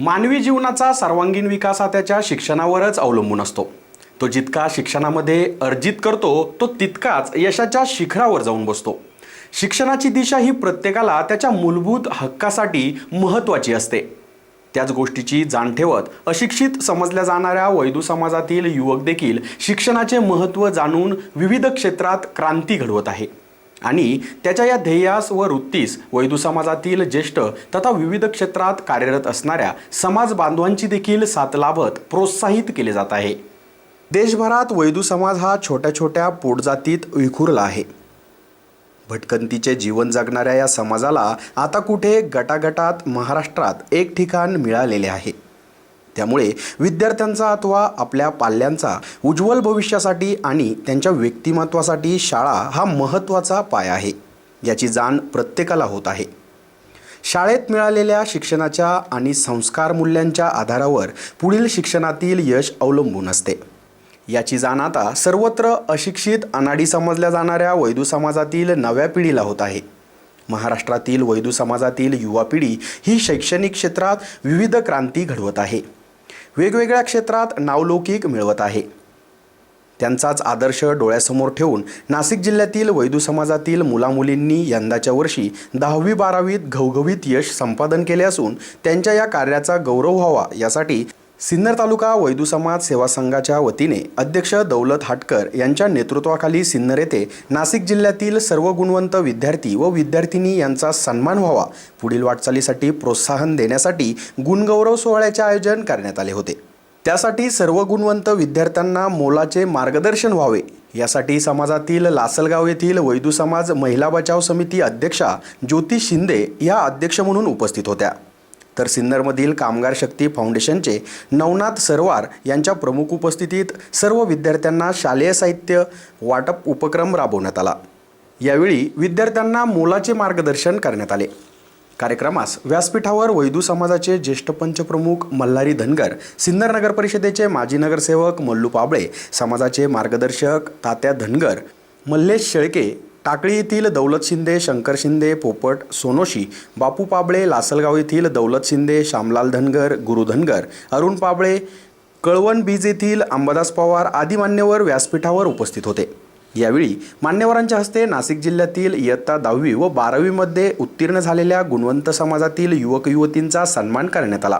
मानवी जीवनाचा सर्वांगीण विकास हा त्याच्या शिक्षणावरच अवलंबून असतो. तो जितका शिक्षणामध्ये अर्जित करतो तो तितकाच यशाच्या शिखरावर जाऊन बसतो. शिक्षणाची दिशा ही प्रत्येकाला त्याच्या मूलभूत हक्कासाठी महत्त्वाची असते. त्याच गोष्टीची जाण ठेवत अशिक्षित समजल्या जाणाऱ्या वैदू समाजातील युवक देखील शिक्षणाचे महत्त्व जाणून विविध क्षेत्रात क्रांती घडवत आहे. आणि त्याच्या या ध्येयास व वृत्तीस वैदू समाजातील ज्येष्ठ तथा विविध क्षेत्रात कार्यरत असणाऱ्या समाज बांधवांची देखील साथ लाभत प्रोत्साहित केले जात आहे. देशभरात वैदू समाज हा छोट्या छोट्या पोटजातीत विखुरला आहे. भटकंतीचे जीवन जगणाऱ्या या समाजाला आता कुठे गटागटात महाराष्ट्रात एक ठिकाण मिळालेले आहे. त्यामुळे विद्यार्थ्यांचा अथवा आपल्या पाल्यांचा उज्ज्वल भविष्यासाठी आणि त्यांच्या व्यक्तिमत्वासाठी शाळा हा महत्त्वाचा पाय आहे याची जाण प्रत्येकाला होत आहे. शाळेत मिळालेल्या शिक्षणाच्या आणि संस्कार मूल्यांच्या आधारावर पुढील शिक्षणातील यश अवलंबून असते. याची जाण आता सर्वत्र अशिक्षित अनाडी समजल्या जाणाऱ्या वैदू समाजातील नव्या पिढीला होत आहे. महाराष्ट्रातील वैदू समाजातील युवा पिढी ही शैक्षणिक क्षेत्रात विविध क्रांती घडवत आहे. वेगवेगळ्या क्षेत्रात नावलौकिक मिळवत आहे. त्यांचाच आदर्श डोळ्यासमोर ठेवून नाशिक जिल्ह्यातील वैदू समाजातील मुलामुलींनी यंदाच्या वर्षी दहावी बारावीत घवघवीत यश संपादन केले असून त्यांच्या या कार्याचा गौरव व्हावा यासाठी सिन्नर तालुका वैदू समाज सेवा संघाच्या वतीने अध्यक्ष दौलत हाटकर यांच्या नेतृत्वाखाली सिन्नर येथे नाशिक जिल्ह्यातील सर्व गुणवंत विद्यार्थी व विद्यार्थिनी यांचा सन्मान व्हावा. पुढील वाटचालीसाठी प्रोत्साहन देण्यासाठी गुणगौरव सोहळ्याचे आयोजन करण्यात आले होते. त्यासाठी सर्व गुणवंत विद्यार्थ्यांना मोलाचे मार्गदर्शन व्हावे. यासाठी समाजातील लासलगाव येथील वैदू समाज महिला बचाव समिती अध्यक्षा ज्योती शिंदे या अध्यक्ष म्हणून उपस्थित होत्या. तर सिन्नरमधील कामगार शक्ती फाउंडेशनचे नवनाथ सरवार यांच्या प्रमुख उपस्थितीत सर्व विद्यार्थ्यांना शालेय साहित्य वाटप उपक्रम राबवण्यात आला. यावेळी विद्यार्थ्यांना मोलाचे मार्गदर्शन करण्यात आले. कार्यक्रमास व्यासपीठावर वैदू समाजाचे ज्येष्ठ पंचप्रमुख मल्हारी धनगर सिन्नर नगर परिषदेचे माजी नगरसेवक मल्लू पाबळे समाजाचे मार्गदर्शक तात्या धनगर मल्लेश शेळके टाकळी येथील दौलत शिंदे शंकर शिंदे पोपट सोनोशी बापू पाबळे लासलगाव येथील दौलत शिंदे श्यामलाल धनगर गुरु धनगर अरुण पाबळे कळवण बीज येथील अंबादास पवार आदी मान्यवर व्यासपीठावर उपस्थित होते. यावेळी मान्यवरांच्या हस्ते नाशिक जिल्ह्यातील इयत्ता दहावी व बारावीमध्ये उत्तीर्ण झालेल्या गुणवंत समाजातील युवक युवतींचा सन्मान करण्यात आला.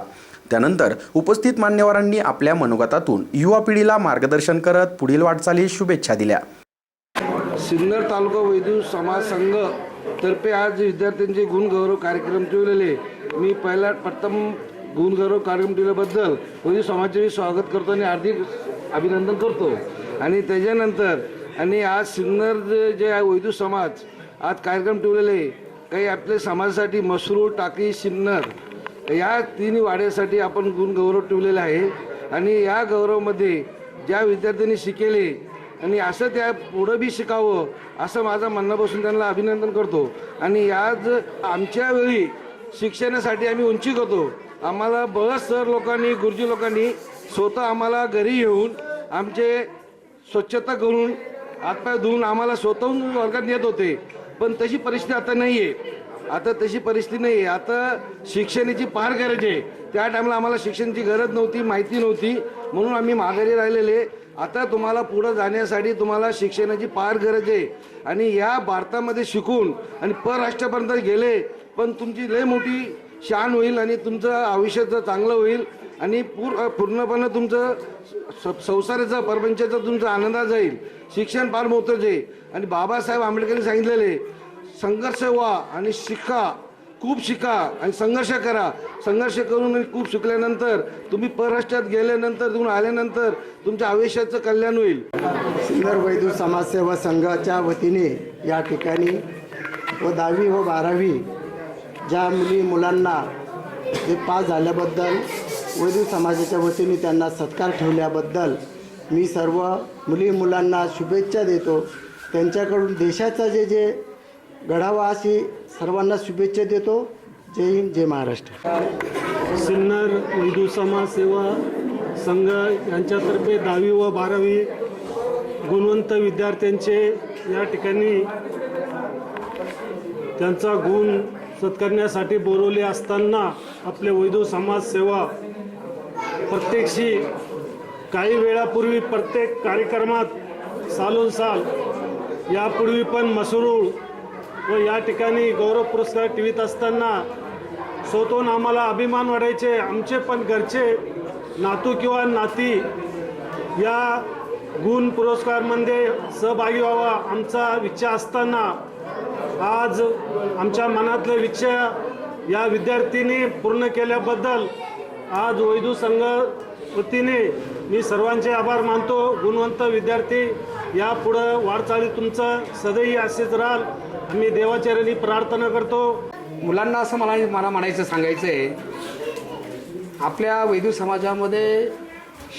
त्यानंतर उपस्थित मान्यवरांनी आपल्या मनोगतातून युवा पिढीला मार्गदर्शन करत पुढील वाटचालीस शुभेच्छा दिल्या. सिन्नर तालुका वैद्य समाज संघ तर्फे आज विद्यार्थ्यांचे गुणगौरव कार्यक्रम ठेवलेले. मी पहिला प्रथम गुणगौरव कार्यक्रम ठेवल्याबद्दल वैद्य समाजाचे मी स्वागत करतो आणि हार्दिक अभिनंदन करतो. आणि त्याच्यानंतर आणि आज सिन्नर जे जे आहे वैद्य समाज आज कार्यक्रम ठेवलेले. काही आपल्या समाजासाठी मसरूळ टाकी सिन्नर या तिन्ही वाड्यासाठी आपण गुणगौरव ठेवलेला आहे. आणि या गौरवमध्ये ज्या विद्यार्थ्यांनी शिकेले आणि असं त्या पुढं बी शिकावं असं माझं म्हणणं बसून त्यांना अभिनंदन करतो. आणि आज आमच्या वेळी शिक्षणासाठी आम्ही उंची करतो. आम्हाला बळच सर लोकांनी गुरुजी लोकांनी स्वतः आम्हाला घरी येऊन आमचे स्वच्छता करून हातपाय धुवून आम्हाला स्वतःहून वर्गात नेत होते. पण तशी परिस्थिती आता नाही आहे आता तशी परिस्थिती नाही आहे आता शिक्षणाची फार गरज आहे. त्या टायमाला आम्हाला शिक्षणाची गरज नव्हती माहिती नव्हती. म्हणून आम्ही माघारी राहिलेले. आता तुम्हाला पुढं जाण्यासाठी तुम्हाला शिक्षणाची फार गरज आहे. आणि या भारतामध्ये शिकून आणि परराष्ट्रापर्यंत गेले पण तुमची लय मोठी शान होईल आणि तुमचं आयुष्याचं चांगलं होईल आणि पूर पूर्णपणे तुमचं स- संसाराचा परपंचाचा तुमचा आनंदात जाईल. शिक्षण फार महत्त्वाचं आहे. आणि बाबासाहेब आंबेडकरांनी सांगितलेले संघर्ष व्हा आणि शिका. खूप शिका आणि संघर्ष करा. संघर्ष करून खूप शिकल्यानंतर तुम्ही परराष्ट्रात गेल्यानंतर तिथून आल्यानंतर तुमच्या आयुष्याचं कल्याण होईल. सिंगर वैद्य समाजसेवा संघाच्या वतीने या ठिकाणी व दहावी व बारावी ज्या मुली मुलांना जे पास झाल्याबद्दल वैद्य समाजाच्या वतीने त्यांना सत्कार ठेवल्याबद्दल मी सर्व मुली मुलांना शुभेच्छा देतो. त्यांच्याकडून देशाचा जे जे घडावा अशी सर्वांना शुभेच्छा देतो. जय हिंद जय महाराष्ट्र. सिन्नर वैदू समाज सेवा संघ यांच्यातर्फे दहावी व बारावी गुणवंत विद्यार्थ्यांचे या ठिकाणी त्यांचा गुण सत्कारण्यासाठी बोलवले असताना आपले वैदू समाजसेवा प्रत्येकशी काही वेळापूर्वी प्रत्येक कार्यक्रमात सालोन साल यापूर्वी पण मसरूळ व या ठिकाणी गौरव पुरस्कार टीव्हीत असताना स्वतःहून आम्हाला अभिमान वाटायचे आमचे पण घरचे नातू किंवा नाती या गुण पुरस्कारमध्ये म्हणजे सहभागी व्हावा आमचा विचार असताना आज आमच्या मनातलं विचार या विद्यार्थीने पूर्ण केल्याबद्दल आज वैदू संघ वतीने मी सर्वांचे आभार मानतो. गुणवंत विद्यार्थी यापुढं वाटचाली तुमचं सदैव असेच राहाल. मी देवाचरणी प्रार्थना करतो. मुलांना असं मला मला म्हणायचं सांगायचं आहे आपल्या वैदिक समाजामध्ये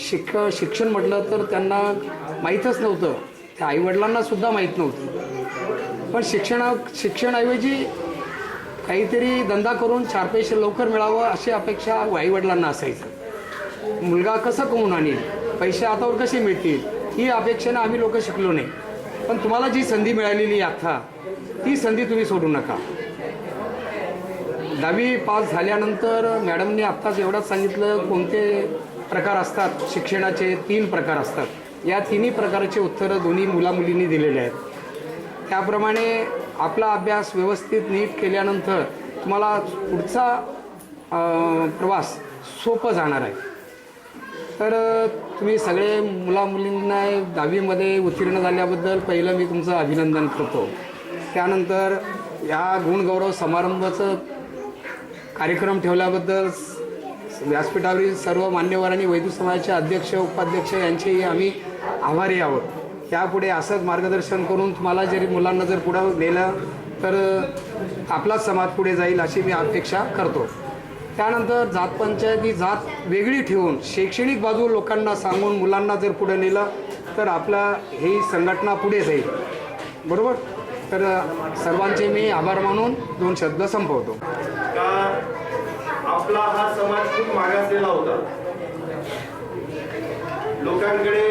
शिक शिक्षण म्हटलं तर त्यांना माहीतच नव्हतं. त्या आईवडिलांना सुद्धा माहीत नव्हतं. पण शिक्षणा शिक्षणाऐवजी काहीतरी धंदा करून चार पैसे लवकर मिळावं अशी अपेक्षा आईवडिलांना असायचं. मुलगा कसं कमवून आणील पैसे हातावर कसे मिळतील? ही अपेक्षेनं आम्ही लोक शिकलो नाही. पण तुम्हाला जी संधी मिळालेली आहे आता ती संधी तुम्ही सोडू नका. दहावी पास झाल्यानंतर मॅडमने आत्ताच एवढंच सांगितलं कोणते प्रकार असतात? शिक्षणाचे तीन प्रकार असतात. या तिन्ही प्रकारचे उत्तरं दोन्ही मुलामुलींनी दिलेले आहेत. त्याप्रमाणे आपला अभ्यास व्यवस्थित नीट केल्यानंतर तुम्हाला पुढचा प्रवास सोपं जाणार आहे. तर तुम्ही सगळे मुलामुलींना दहावीमध्ये उत्तीर्ण झाल्याबद्दल पहिलं मी तुमचं अभिनंदन करतो. त्यानंतर या गुणगौरव समारंभाचं कार्यक्रम ठेवल्याबद्दल व्यासपीठावरील सर्व मान्यवरांनी वैद्य समाजाचे अध्यक्ष उपाध्यक्ष यांचेही आम्ही आभारी आहोत. यापुढे असंच मार्गदर्शन करून तुम्हाला जरी मुलांना जर पुढं नेलं तर आपलाच समाज पुढे जाईल अशी मी अपेक्षा करतो. त्यानंतर जात पंचायती जात वेगळी ठेवून शैक्षणिक बाजू लोकांना सांगून मुलांना जर पुढे नेलं तर आपला ही संघटना पुढे जाईल. बरोबर? तर सर्वांचे मी आभार मानून दोन शब्द संपवतो. का आपला हा समाज खूप मागासलेला होता? लोकांकडे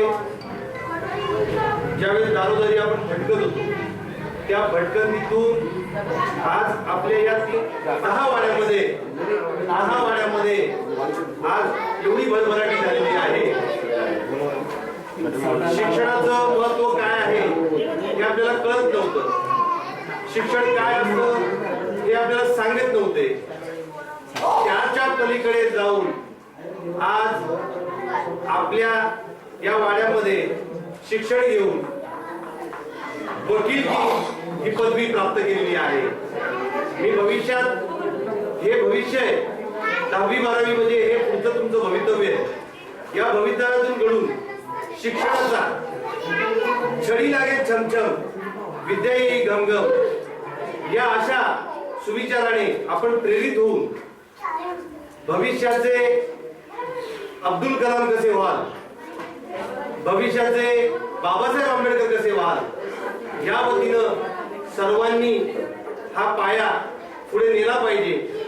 ज्यावेळेस दारोदारी आपण भटकत होतो त्या भटकंतीतून आज आपल्या या सहा वाड्यामध्ये सहा वाड्यामध्ये आज एवढी भरभराटी झालेली आहे. शिक्षणाचं महत्त्व काय आहे हे आपल्याला कळत नव्हतं. शिक्षण काय असतं हे आपल्याला सांगत नव्हते. त्याच्या पलीकडे जाऊन आज आपल्या या वाड्यामध्ये शिक्षण घेऊन वकील ही पदवी प्राप्त केलेली आहे. मी भविष्यात हे भविष्य आहे दहावी बारावी म्हणजे हे पुढचं तुमचं भवितव्य आहे. या भवितव्यातून घडून शिक्षणाचा छडी लागेल छमछम विद्या येई घमघम या अशा सुविचाराने आपण प्रेरित होऊन. भविष्याचे अब्दुल कलाम कसे व्हाल? भविष्याचे बाबासाहेब आंबेडकर कसे व्हाल? या वतीनं सर्वांनी हा पाया पुढे नेला पाहिजे.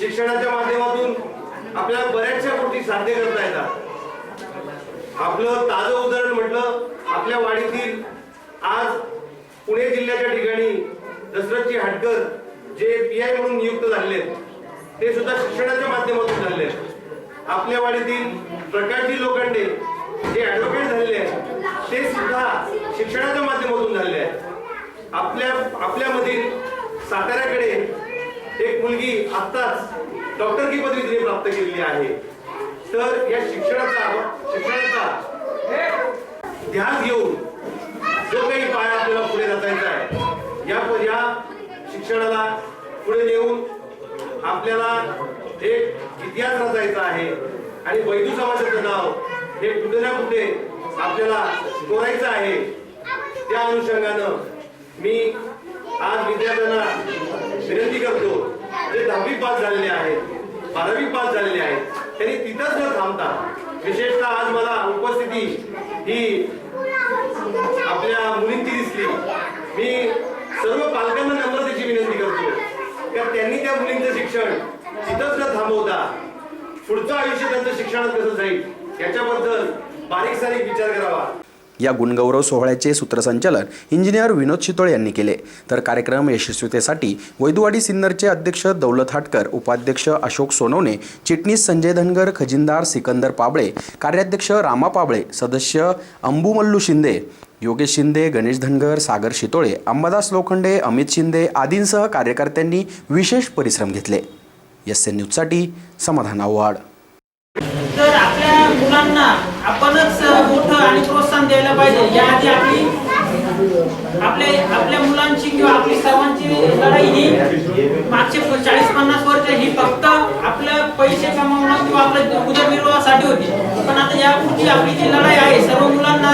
शिक्षणाच्या माध्यमातून आपल्याला बऱ्याचशा गोष्टी साध्य करता येतात. आपलं ताजं उदाहरण म्हटलं आपल्या वाडीतील आज पुणे जिल्ह्याच्या ठिकाणी दशरथजी हाटकर जे पी आय म्हणून नियुक्त झालेले आहेत, ते सुद्धा शिक्षणाच्या माध्यमातून झालेले आहेत. आपल्या वाडीतील प्रकाशजी लोखंडे जे ऍडव्होकेट झालेले आहेत ते सुद्धा शिक्षणाच्या माध्यमातून झालेले आहेत आपल्या आपल्यामधील साताऱ्याकडे एक मुलगी आत्ताच डॉक्टर की पदवी तिने प्राप्त केलेली आहे तर या शिक्षणाचा शिक्षणाचा ध्यान घेऊन जो काही पाया आपल्याला पुढे रचायचा आहे या या शिक्षणाला पुढे नेऊन आपल्याला एक इतिहास रचायचा आहे. आणि वैदू समाजाचं नाव हे कुठे ना कुठे आपल्याला कोरायचं आहे. त्या अनुषंगानं मी आज विद्यार्थ्यांना विनंती करतो जे दहावी पास झालेले आहेत बारावी पास झालेले आहेत त्यांनी तिथंच न थांबता विशेषतः आज मला उपस्थिती ही आपल्या मुलींची दिसली. मी सर्व पालकांना नम्रतेची विनंती करतो. की त्यांनी त्या मुलींचं शिक्षण तिथंच न थांबवता पुढचं आयुष्य त्यांचं शिक्षणात कसं जाईल याच्याबद्दल बारीक सारीक विचार करावा. या गुणगौरव सोहळ्याचे सूत्रसंचालन इंजिनियर विनोद शितोळे यांनी केले. तर कार्यक्रम यशस्वीतेसाठी वैदुवाडी सिन्नरचे अध्यक्ष दौलत हाटकर उपाध्यक्ष अशोक सोनवणे चिटणीस संजय धनगर खजिनदार सिकंदर पाबळे कार्याध्यक्ष रामा पाबळे सदस्य अंबुमल्लू शिंदे योगेश शिंदे गणेश धनगर सागर शितोळे अंबादास लोखंडे अमित शिंदे आदींसह कार्यकर्त्यांनी विशेष परिश्रम घेतले. एस एन न्यूजसाठी समाधान आव्हाड. तर आपल्या मुलांना आपणच मोठं आणि प्रोत्साहन द्यायला पाहिजे. याआधी आपली आपल्या आपल्या मुलांची किंवा आपली सर्वांची लढाई ही मागचे चाळीस पन्नास वर्ष ही फक्त आपलं पैसे कमावणं किंवा आपल्या उदरनिर्वाहासाठी होती. पण आता यापुढची आपली जी लढाई आहे सर्व मुलांना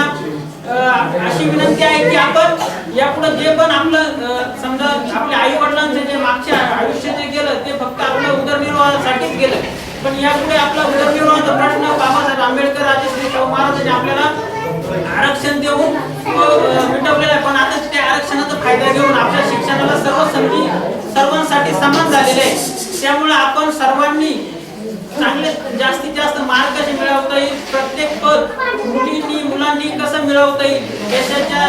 अशी विनंती आहे की आपण यापुढे जे पण आपलं समजा आपल्या आई वडिलांचे जे मागच्या आयुष्य जे गेलं ते फक्त आपल्या उदरनिर्वाहासाठीच गेलं. पण यापुढे आपला उदरनिर्वाहाचा प्रश्न बाबासाहेब आंबेडकर राजश्री शाहू महाराजांनी आपल्याला आरक्षण देऊन मिटवलेलं आहे. पण आता त्या आरक्षणाचा फायदा घेऊन आपल्या शिक्षणाला सर्व संधी सर्वांसाठी समान झालेले आहे. त्यामुळे आपण सर्वांनी चांगले जास्तीत जास्त मार्क कसे मिळवता येईल? प्रत्येक पद मुलींनी मुलांनी कसं मिळवता येईल? देशाच्या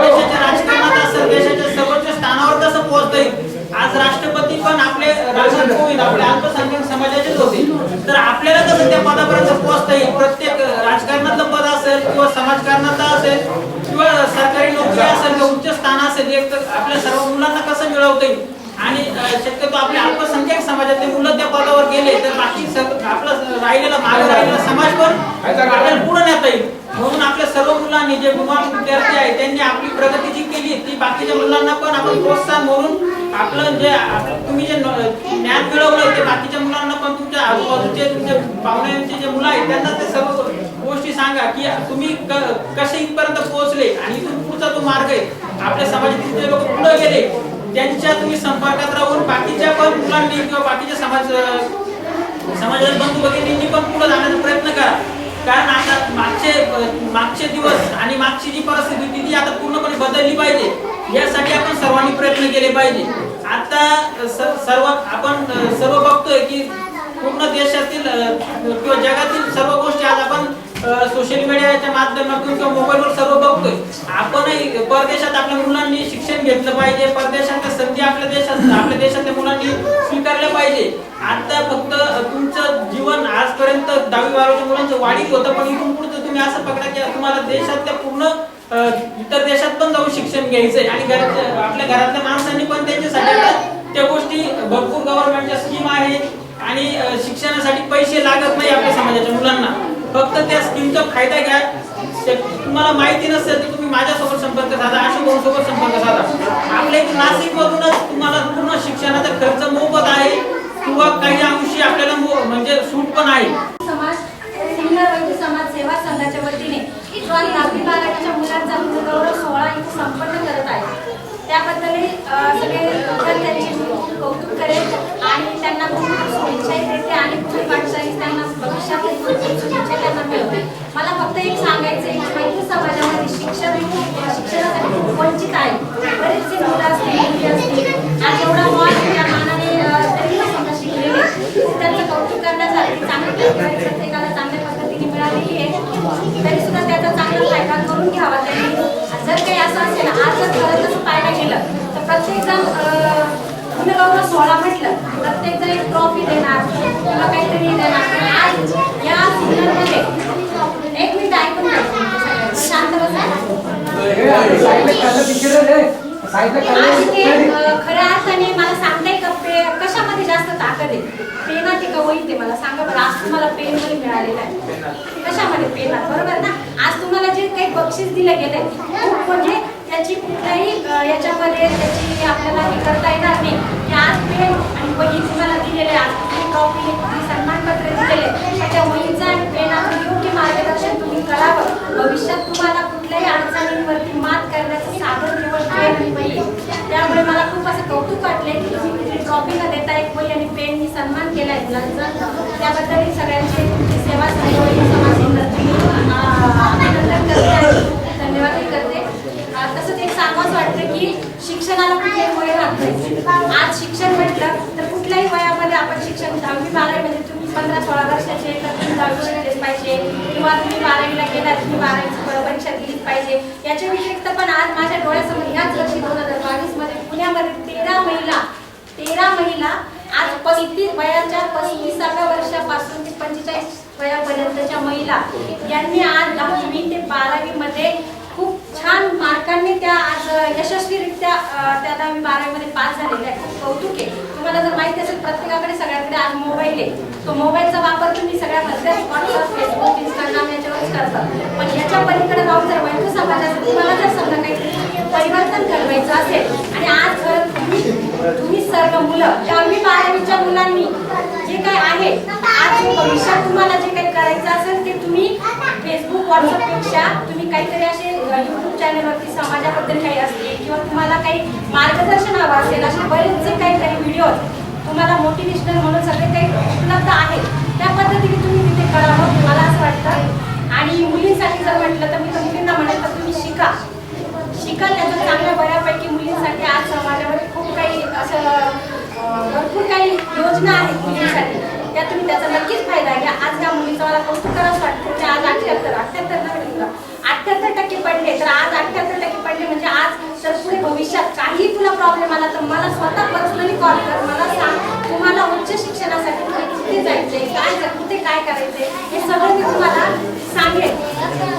देशाच्या राजकारणात असेल देशाच्या सर्वोच्च स्थानावर कसं पोहोचता येईल? आज राष्ट्रपती पण आपले राजन कोविंद आपले अल्पसंख्याक समाजाचेच होते तर आपल्याला कसं त्या पदापर्यंत पोहोचता येईल? प्रत्येक राजकारणातलं पद असेल किंवा समाजकारणातलं असेल किंवा सरकारी नोकरी असेल किंवा उच्च स्थान असेल एक तर आपल्या सर्व मुलांना कसं मिळवता येईल? आणि शक्यतो आपल्या अल्पसंख्याक समाजातले मुलं त्या पदावर गेले तर बाकी आपलं राहिलेला मागे राहिलेला समाज पण आपल्याला पुढे नेता येईल. म्हणून आपल्या सर्व मुलांनी जे गुमान विद्यार्थी आहेत त्यांनी आपली प्रगती जी केली ती बाकीच्या मुलांना पण आपण प्रोत्साहन म्हणून आपलं जे तुम्ही जे ज्ञान मिळवलंय ते बाकीच्या मुलांना पण तुमच्या आजूबाजूचे तुमच्या पाहुण्यांचे जे मुलं आहेत त्यांना ते सर्व गोष्टी सांगा की तुम्ही कसे इथपर्यंत पोहोचले आणि इथून पुढचा जो मार्ग आहे आपल्या समाजातील जे लोक पुढे गेले त्यांच्या तुम्ही संपर्कात राहून बाकीच्या पण मुलांनी किंवा बाकीच्या समाज समाजातील बंधू भगिनींनी पण पुढे जाण्याचा प्रयत्न करा. कारण आता मागचे मागचे दिवस आणि मागची जी परिस्थिती होती ती आता पूर्णपणे बदलली पाहिजे. यासाठी आपण सर्वांनी प्रयत्न केले पाहिजे. आता सर्व आपण सर्व बघतोय की पूर्ण देशातील किंवा जगातील सर्व गोष्टी आज आपण सोशल मीडियाच्या माध्यमातून किंवा मोबाईलवर सर्व बघतोय. आपणही परदेशात आपल्या मुलांनी शिक्षण घेतलं पाहिजे. परदेशातल्या संधी आपल्या देशात आपल्या देशातल्या मुलांनी स्वीकारल्या पाहिजे. आता फक्त तुमचं जीवन आजपर्यंत दहावी बारावीच्या मुलांचं वाढीत होतं पण इथून पुढचं तुम्ही असं पकडा की तुम्हाला देशातल्या पूर्ण इतर देशात पण जाऊन शिक्षण घ्यायचंय. आणि घरात आपल्या घरातल्या माणसांनी पण त्यांच्यासाठी त्या गोष्टी भरपूर गव्हर्नमेंटच्या स्कीम आहेत आणि शिक्षणासाठी पैसे लागत नाही आपल्या समाजाच्या मुलांना. फक्त त्या स्कीमचा फायदा घ्या. तुम्हाला माहिती नसेल तर तुम्ही माझ्यासोबत संपर्क साधा अशोक संपर्क साधा. आपल्या इथे नाशिक मधूनच तुम्हाला पूर्ण शिक्षणाचा खर्च मोफत आहे किंवा काही अंशी आपल्याला मो- म्हणजे सूट पण आहे. समाज समाजसेवा वैद्य समाज सेवा संघाच्या वतीने जो आज दहावी बारावीच्या मुलांचा गौरव सोहळा इथे संपन्न करत आहे त्याबद्दल अ, सगळे विद्यार्थ्यांचे मी खूप कौतुक करेन आणि त्यांना खूप खूप शुभेच्छाही देते आणि पुढील वाटचालीस त्यांना भविष्यातही खूप खूप शुभेच्छा त्यांना मिळवते मला फक्त एक सांगायचं आहे की वैद्य समाजामध्ये शिक्षण शिक्षणासाठी खूप वंचित आहे. बरेचसे मुलं असतील मुली असतील. आज एवढा मान त्या मानाने तरी पण समजा शिकलेले त्यांचं कौतुक करण्यासाठी चांगली प्रतिभा प्रत्येकाला चांगल्या पद्धतीने मिळालेली आहे. तरी सुद्धा त्याचा चांगला फायदा करून घ्यावा त्यांनी. जर काही असं असेल आज जर खरं तसं पाहायला गेलं तर प्रत्येक जण गुणगौरव सोहळा म्हटलं प्रत्येक जण एक ट्रॉफी देणार किंवा काहीतरी देणार. आज या सिग्नलमध्ये एक मिनिट ऐकून शांत बसा. खऱ्या अर्थाने मला सांगताय का पे कशामध्ये जास्त ताकद आहे? पेनात आहे का वहीत आहे मला सांगा बरं. आज तुम्हाला पेन मिळालेलं आहे. कशामध्ये पेनात बरोबर ना? आज तुम्हाला जे काही बक्षीस दिलं गेलंय खूप म्हणजे त्याची कुठल्याही याच्यामध्ये त्याची आपल्याला हे करता येणार नाही. की आज पेन आणि वही तुम्हाला दिलेले आहे. आज ट्रॉफी कुठली सन्मानपत्र दिलेले त्याच्या मुलींचा त्या आणि प्रेरणाचं योग्य मार्गदर्शन तुम्ही करावं. भविष्यात तुम्हाला कुठल्याही अडचणींवरती मात करण्याचं साधन केवळ पेन आहे. त्यामुळे मला खूप असं कौतुक वाटले की तुम्ही कुठली ट्रॉफी न देता. एक वही आणि प्रेमनी सन्मान केलाय मुलांचा. त्याबद्दल मी सगळ्यांची तुमची सेवा सहयोग समाज अभिनंदन करते आणि करते. तसंच एक सांगावंच वाटतं की शिक्षणाला कुठे वय राहत आज शिक्षण म्हणजे दहावी बारावी म्हणजे दहावी बारावीमध्ये तुम्ही पंधरा सोळा वर्षाचे तर तुम्ही दहावी घेतलेच पाहिजे. किंवा तुम्ही बारावीला गेला तुम्ही बारावीची परीक्षा दिलीच पाहिजे. याच्या व्यतिरिक्त पण आज माझ्या डोळ्यासमोर ह्याच वर्षी दोन हजार बावीसमध्ये पुण्यामध्ये तेरा महिला तेरा महिला आज पस्तीस वयाच्या पस्तीसाव्या वर्षापासून ते पंचेचाळीस वयापर्यंतच्या महिला. यांनी आज दहावी ते बारावी मध्ये छान मार्कांनी त्या आज यशस्वीरित्या अं, त्या दहावी बारावीमध्ये पास झालेल्या आहेत. खूप कौतुक आहे. तुम्हाला जर माहिती असेल प्रत्येकाकडे सगळ्यांकडे आज मोबाईल आहे. तो मोबाईलचा वापर तुम्ही सगळ्या व्हॉट्सअप फेसबुक इंस्टाग्राम याच्यावरच करतात पण याच्या पलीकडे जाऊन जर वैद्य समाजाचं तुम्हाला जर समजा काही परिवर्तन घडवायचं असेल आणि आज खरं तुम्ही तुम्ही सर्व मुलं दहावी बारावीच्या मुलांनी जे काय आहे आज भविष्यात तुम्हाला जे काही करायचं असेल ते तुम्ही फेसबुक व्हॉट्सअपपेक्षा तुम्ही काहीतरी असे युट्यूब चॅनलवरती समाजाबद्दल काही असतील किंवा तुम्हाला काही मार्गदर्शन हवं असेल असे बरेचसे काही काही व्हिडिओ तुम्हाला मोटिवेशनल म्हणून सगळे काही उपलब्ध आहेत. त्या पद्धतीने तुम्ही तिथे करावं मला असं वाटतं. आणि मुलींसाठी जर म्हटलं तर मी मुलींना म्हणेल तर तुम्ही शिका. शिका त्याचं चांगल्या बऱ्यापैकी मुलींसाठी आज समाजामध्ये खूप काही असं भरपूर काही योजना आहेत मुलींसाठी. त्या तुम्ही त्याचा नक्कीच फायदा घ्या. आज या मुलीचा मला कौतुक करावंच वाटतं. की आज अठ्ठ्याहत्तर अठ्ठ्याहत्तर अठ्ठ्याहत्तर टक्के पडले तर आज अठ्ठ्याहत्तर टक्के पडले म्हणजे आज तर पुढे भविष्यात काही तुला प्रॉब्लेम आला तर मला स्वतः पर्सनली कॉल कर. मला सांग तुम्हाला उच्च शिक्षणासाठी तुम्ही कुठे जायचे काय कुठे काय करायचे हे सगळं मी तुम्हाला सांगेन.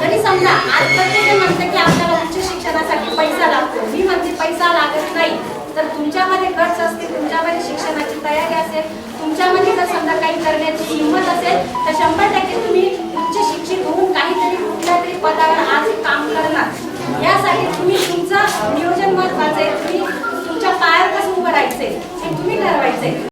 आणि समजा आज प्रत्येक म्हणतं की आपल्याला उच्च शिक्षणासाठी पैसा लागतो. मी म्हणते पैसा लागत नाही. तर तुमच्यामध्ये गट्स असतील तुमच्यामध्ये शिक्षणाची तयारी असेल तुमच्यामध्ये जर समजा काही करण्याची हिंमत असेल तर शंभर टक्के तुम्ही उच्च शिक्षित होऊन काहीतरी कुठल्या तरी पदावर आज काम करणार. यासाठी तुम्ही तुमचं नियोजन महत्वाचं आहे. तुम्ही तुमच्या पायावर कसं उभं राहायचंय हे तुम्ही ठरवायचंय.